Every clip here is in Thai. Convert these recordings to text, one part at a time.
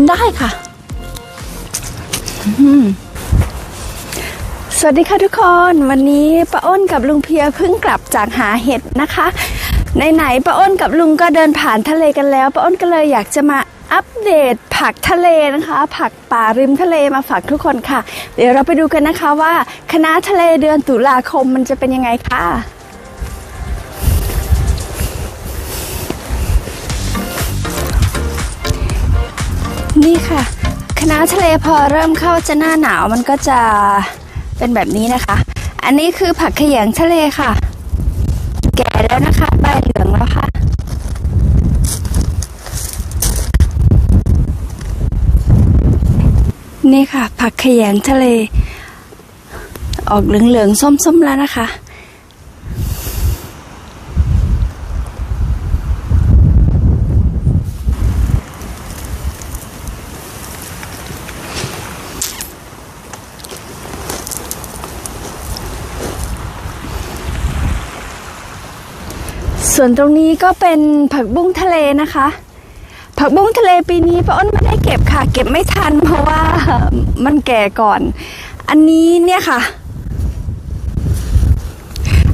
นได้ค่ะสวัสดีค่ะทุกคน วันนี้ป้าอ้นกับลุงเพียเพิ่งกลับจากหาเห็ดนะคะไหนๆป้าอ้นกับลุงก็เดินผ่านทะเลกันแล้วป้าอ้นก็เลยอยากจะมาอัปเดตผักทะเลนะคะ ผักป่าริมทะเลมาฝากทุกคนค่ะ เดี๋ยวเราไปดูกันนะคะว่าคณะทะเลเดือนตุลาคมมันจะเป็นยังไงค่ะ นี่ค่ะคณะทะเลพอเริ่มเข้าจะหน้าหนาวมันก็จะเป็นแบบนี้นะคะ อันนี้คือผักขยงทะเลค่ะ แก่แล้วนะคะ ใบเหลืองแล้วค่ะ นี่ค่ะ ผักขยงทะเล ออกเหลืองๆส้มๆแล้วนะคะ ส่วนตรงนี้ก็เป็นผักบุ้งทะเลนะคะ ผักบุ้งทะเลปีนี้ป้าอ้นไม่ได้เก็บค่ะ เก็บไม่ทันเพราะว่ามันแก่ก่อน อันนี้เนี่ยค่ะ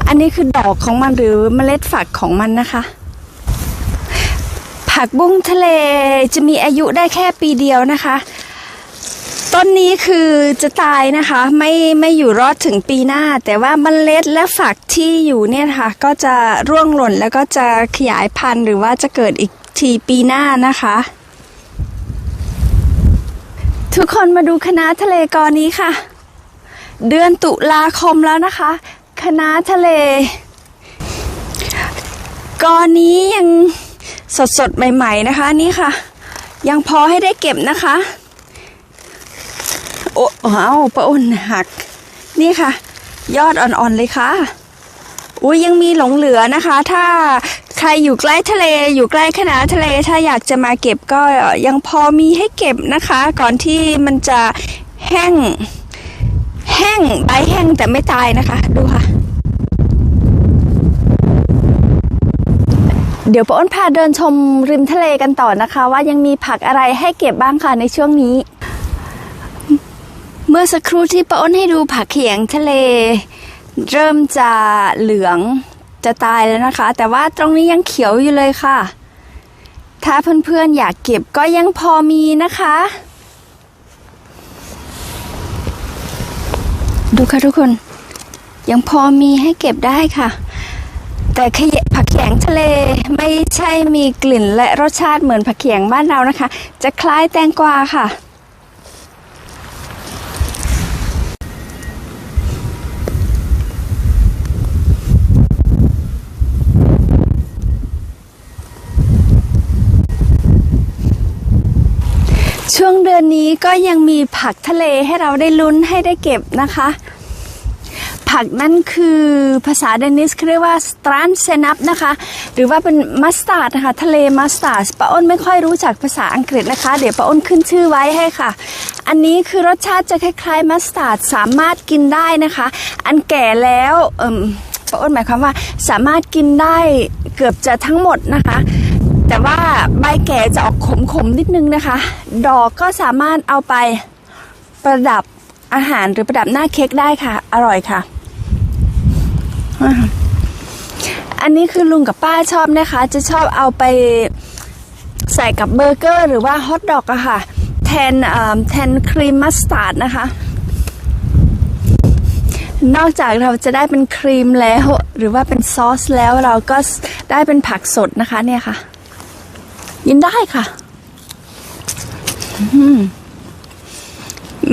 อันนี้คือดอกของมันหรือเมล็ดฝักของมันนะคะ ผักบุ้งทะเลจะมีอายุได้แค่ปีเดียวนะคะ ต้นนี้คือจะตายนะคะ ไม่ไม่อยู่รอดถึงปีหน้า แต่ว่าเมล็ดและฝักที่อยู่เนี่ยค่ะ ก็จะร่วงหล่นแล้วก็จะขยายพันธุ์หรือว่าจะเกิดอีกทีปีหน้านะคะ ทุกคนมาดูคณะทะเลกอนี้ค่ะ เดือนตุลาคมแล้วนะคะ คณะทะเลกอนี้ยังสดสดๆใหม่ ๆนะคะนี่ค่ะ ยังพอให้ได้เก็บนะคะ โอ้เอาป้าอ้นหัก นี่ค่ะ ยอดอ่อนๆเลยค่ะอุ้ยยังมีหลงเหลือนะคะ ถ้าใครอยู่ใกล้ทะเลอยู่ใกล้ขนาทะเล ถ้าอยากจะมาเก็บก็ยังพอมีให้เก็บนะคะ ก่อนที่มันจะแห้ง แห้งใบแห้งแต่ไม่ตายนะคะ ดูค่ะ เดี๋ยวป้าอ้นพาเดินชมริมทะเลกันต่อนะคะ ว่ายังมีผักอะไรให้เก็บบ้างค่ะในช่วงนี้ มื่อสักครู่ที่ป้าอ้นให้ดูผักเขียงทะเล เริ่มจะเหลืองจะตายแล้วนะคะ แต่ว่าตรงนี้ยังเขียวอยู่เลยค่ะ ถ้าเพื่อนๆอยากเก็บก็ยังพอมีนะคะ ดูค่ะทุกคน ยังพอมีให้เก็บได้ค่ะ แต่ขยะผักเขียงทะเลไม่ใช่มีกลิ่นและรสชาติเหมือนผักเขียงบ้านเรานะคะ จะคล้ายแตงกวาค่ะ ช่วงเดือนนี้ก็ยังมีผักทะเลให้เราได้ลุ้นให้ได้เก็บนะคะ ผักนั่นคือภาษาเดนิสเรียกว่าสตรานเซนับนะคะ หรือว่าเป็นมัสตาร์ดนะคะ ทะเลมัสตาร์ดป้าอ้นไม่ค่อยรู้จักภาษาอังกฤษนะคะ เดี๋ยวป้าอ้นขึ้นชื่อไว้ให้ค่ะ อันนี้คือรสชาติจะคล้ายๆมัสตาร์ดสามารถกินได้นะคะ อันแก่แล้วป้าอ้นหมายความว่าสามารถกินได้เกือบจะทั้งหมดนะคะ แต่ว่าใบแก่จะออกขมๆนิดนึงนะคะ ดอกก็สามารถเอาไปประดับอาหารหรือประดับหน้าเค้กได้ค่ะ อร่อยค่ะ อันนี้คือลุงกับป้าชอบนะคะ จะชอบเอาไปใส่กับเบอร์เกอร์หรือว่าฮอทดอกอะค่ะ แทนแทนครีมมัสตาร์ดนะคะ นอกจากเราจะได้เป็นครีมแล้ว หรือว่าเป็นซอสแล้วเราก็ได้เป็นผักสดนะคะเนี่ยค่ะ ยินได้ค่ะ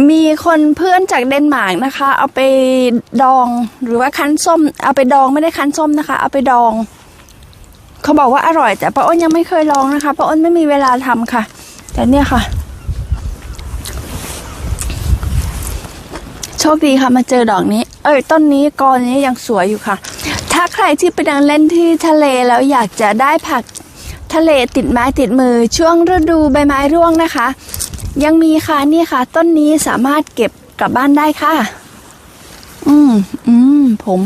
มีคนเพื่อนจากเดนมาร์กนะคะ เอาไปดองหรือว่าคั้นส้ม เอาไปดองไม่ได้คั้นส้มนะคะ เอาไปดอง เขาบอกว่าอร่อย แต่ป้าอ้นยังไม่เคยลองนะคะป้าอ้นไม่มีเวลาทำค่ะ แต่เนี่ยค่ะ โชคดีค่ะมาเจอดอกนี้ เอ้ยต้นนี้กอนี้ยังสวยอยู่ค่ะ ถ้าใครที่ไปดินเล่นที่ทะเลแล้วอยากจะได้ผัก ทะเลติดไม้ติดมือช่วงฤดูใบไม้ร่วงนะคะ ยังมีค่ะนี่ค่ะ ต้นนี้สามารถเก็บกลับบ้านได้ค่ะ อืมอืมผม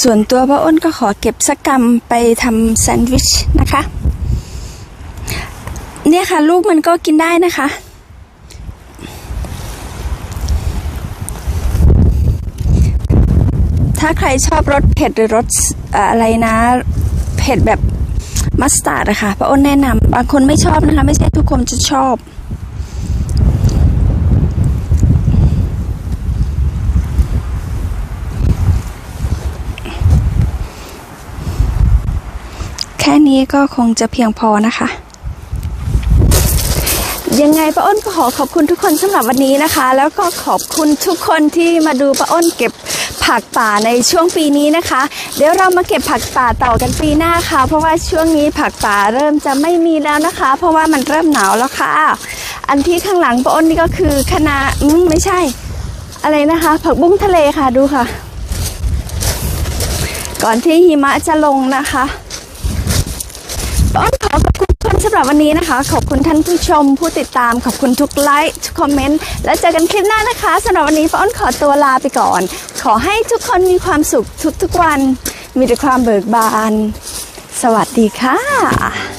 ส่วนตัวป้าอ้นก็ขอเก็บสักกรรมไปทำแซนด์วิชนะคะ เนี่ยค่ะ ลูกมันก็กินได้นะคะถ้าใครชอบรสเผ็ดหรือรสอะไรนะ เผ็ดแบบ มัสตาร์ดอะคะป้าอ้นแนะนำบางคนไม่ชอบนะคะ ไม่ใช่ทุกคนจะชอบ แค่นี้ก็คงจะเพียงพอนะคะยังไงป้าอ้นขอขอบคุณทุกคนสำหรับวันนี้นะคะ แล้วก็ขอบคุณทุกคนที่มาดูป้าอ้นเก็บ ผักป่าในช่วงปีนี้นะคะ เดี๋ยวเรามาเก็บผักป่าต่อกันปีหน้าค่ะ เพราะว่าช่วงนี้ผักป่าเริ่มจะไม่มีแล้วนะคะ เพราะว่ามันเริ่มหนาวแล้วค่ะ อันที่ข้างหลังป้อนนี่ก็คือคะนาอืมไม่ใช่ อะไรนะคะ ผักบุ้งทะเลค่ะดูค่ะ ก่อนที่หิมะจะลงนะคะป้อนขอขอบคุณ สำหรับวันนี้นะคะ ขอบคุณท่านผู้ชมผู้ติดตามขอบคุณทุกไลค์ทุกคอมเมนต์แล้วเจอกันคลิปหน้านะคะสำหรับวันนี้ป้อนขอตัวลาไปก่อน ขอให้ทุกคนมีความสุขทุกๆวัน มีแต่ความเบิกบาน สวัสดีค่ะ